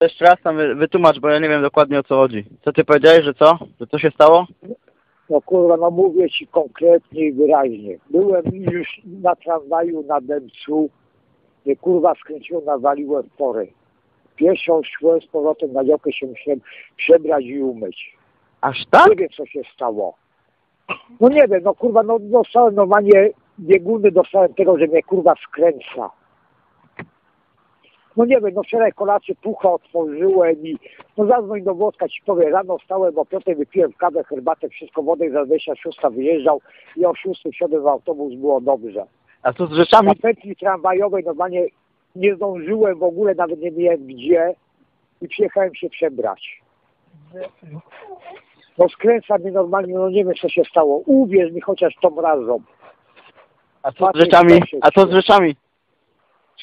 Jeszcze raz tam wy- wytłumacz, bo ja nie wiem dokładnie o co chodzi. Co ty powiedziałeś, że co? Że co się stało? No kurwa, no mówię ci konkretnie i wyraźnie. Byłem już na tramwaju na Dębcu, mnie kurwa skręciło, nawaliłem w porę. Pieszą szłem z powrotem na działkę się musiałem przebrać i umyć. Aż tak? Nie wiem co się stało. No nie wiem, no kurwa, no dostałem normalnie bieguny, dostałem tego, że mnie kurwa skręca. No nie wiem, no wczoraj kolację pucha otworzyłem i no zadzwoń do Włoska ci powiem, rano wstałem, o piątej wypiłem kawę, herbatę, wszystko wodę, za 26 wyjeżdżał i o 6 wsiadłem w autobus, było dobrze. A co z rzeczami? Na pętli tramwajowej normalnie nie zdążyłem w ogóle, nawet nie miałem gdzie i przyjechałem się przebrać. No skręca mnie normalnie, no nie wiem co się stało. Uwierz mi chociaż tą razą. A co z rzeczami? A co z rzeczami?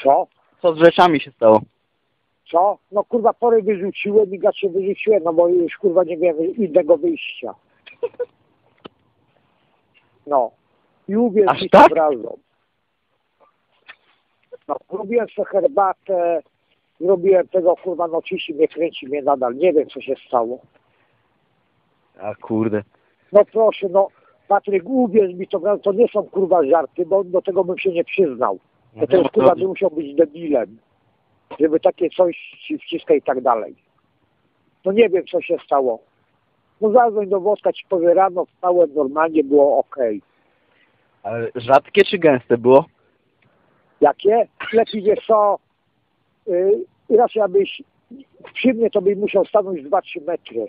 Co? Co z rzeczami się stało? Co? No kurwa pory wyrzuciłem i gacie wyrzuciłem, no bo już kurwa nie miałem innego wyjścia. No. I uwierz mi tak? tą razą. No, robiłem sobie herbatę, robiłem tego, kurwa, no cisi mnie, kręci mnie nadal. Nie wiem, co się stało. A kurde. No proszę, no, Patryk, uwierz mi, to, to nie są, kurwa, żarty, bo do tego bym się nie przyznał. To, jest, kurwa, by musiał być debilem, żeby takie coś ci wciska i tak dalej. No nie wiem, co się stało. No zadzwoń do Włoska, ci powiem, rano wstałem, normalnie było okej. Ale rzadkie czy gęste było? Jakie? Lepiej wiesz co, yy, raczej abyś przy mnie to byś musiał stanąć 2-3 metry.